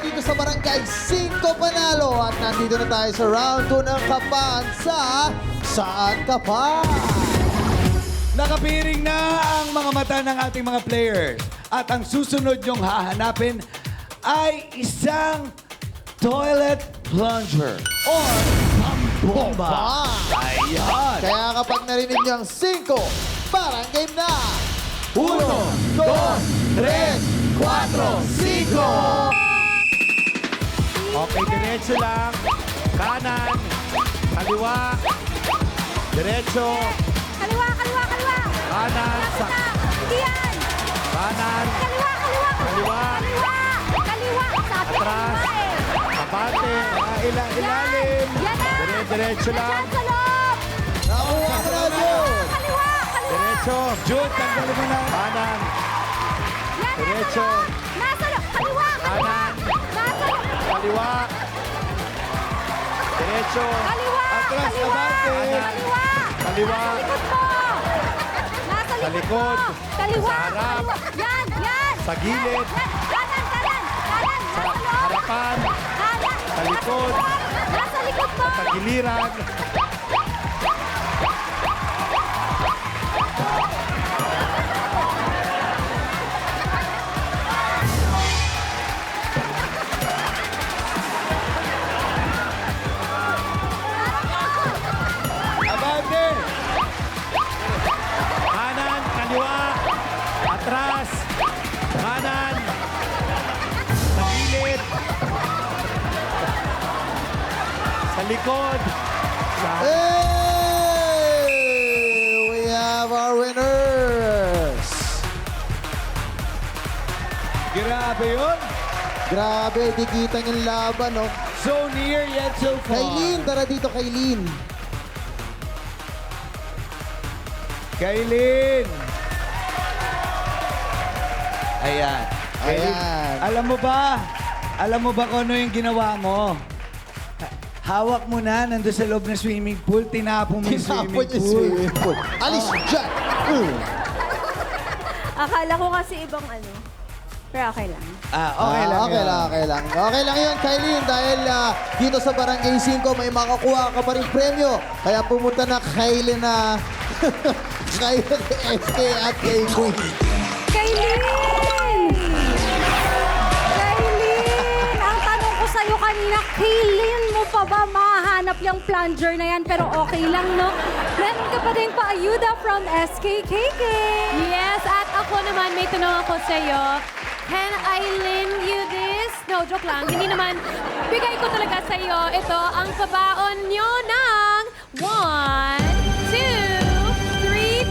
dito sa Barangay 5 Panalo. At nandito na tayo sa round 2 ng kapan sa Saan Ka Pa? Nakapiring na ang mga mata ng ating mga players. At ang susunod nyong hahanapin ay isang toilet plunger or bomba. Ayan. Kaya kapag narinig niyo ang 5, parang game na! 1, 2, 3, 4, 5! Diretso lang. Kanan, kaliwa, diretso, Kaliwa, kaliwa, kaliwa! kanan, sa na! Hindi yan! kanan, Kaliwa, kaliwa! Kaliwa. Kaliwa! Kaliwa! Sabi Atras. eh! kapate, ila, ilalim. Yan na! Dire, diretso lang. Sa loob! Nakuha ka na, Jun! Kaliwa! Kaliwa! Diretso, Jude, tanggalin mo na. kanan, Yan, Diretso. Nasa! Kaliwa! Kaliwa! Kanan. Nasa kaliwa, diretso, Kaliwa! Atras, Kaliwa! abante. Kaliwa! Kaliwa. Nasa likod mo! Nasa Sa likod likod. mo! Kaliwa! Sa harap. Yan! Yan! Sa gilid. Yan! Kanan! Kanan! Kanan! sa harapan! Sa likod. Nasa likod mo! sa giliran, sa likod, sa Hey! We have our winners! Grabe yun. Grabe, di kita yung laban, no? So near yet so far. Kailin, tara dito, Kailin. Kailin. Ayan. Kailin, Ayan. Alam mo ba? Alam mo ba kung ano yung ginawa mo? Ha- Hawak mo na, nandun sa loob ng swimming pool, tinapon mo yung Tinapon swimming yung pool. swimming pool. Alis dyan! Mm. Akala ko kasi ibang ano. Pero okay lang. Ah, okay lang. Ah, okay yun. lang, okay lang. Okay lang yun, Kailin, dahil ah, dito sa Barangay 5 may makakuha ka pa rin premyo. Kaya pumunta na Kailin na Kailin SK at kay Queen. Kailin! Kailin! Sa'yo Kailin mo pa ba mahanap yung plunger na yan? Pero okay lang, no? Meron ka pa din paayuda from SKKK. Yes, at ako naman may tanong ako sa iyo. Can I lend you this? No, joke lang. Hindi naman. Bigay ko talaga sa iyo. Ito ang pabaon nyo ng 1, 2, 3,000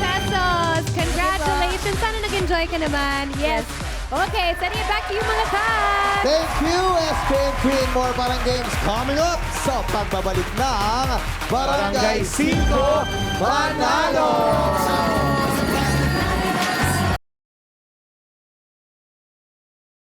pesos. Congratulations. Sana nag-enjoy ka naman. Yes. Okay, sending it back to you mga cats. Thank you, and Queen. More parang games coming up sa pagbabalik ng Barangay 5 Panalo!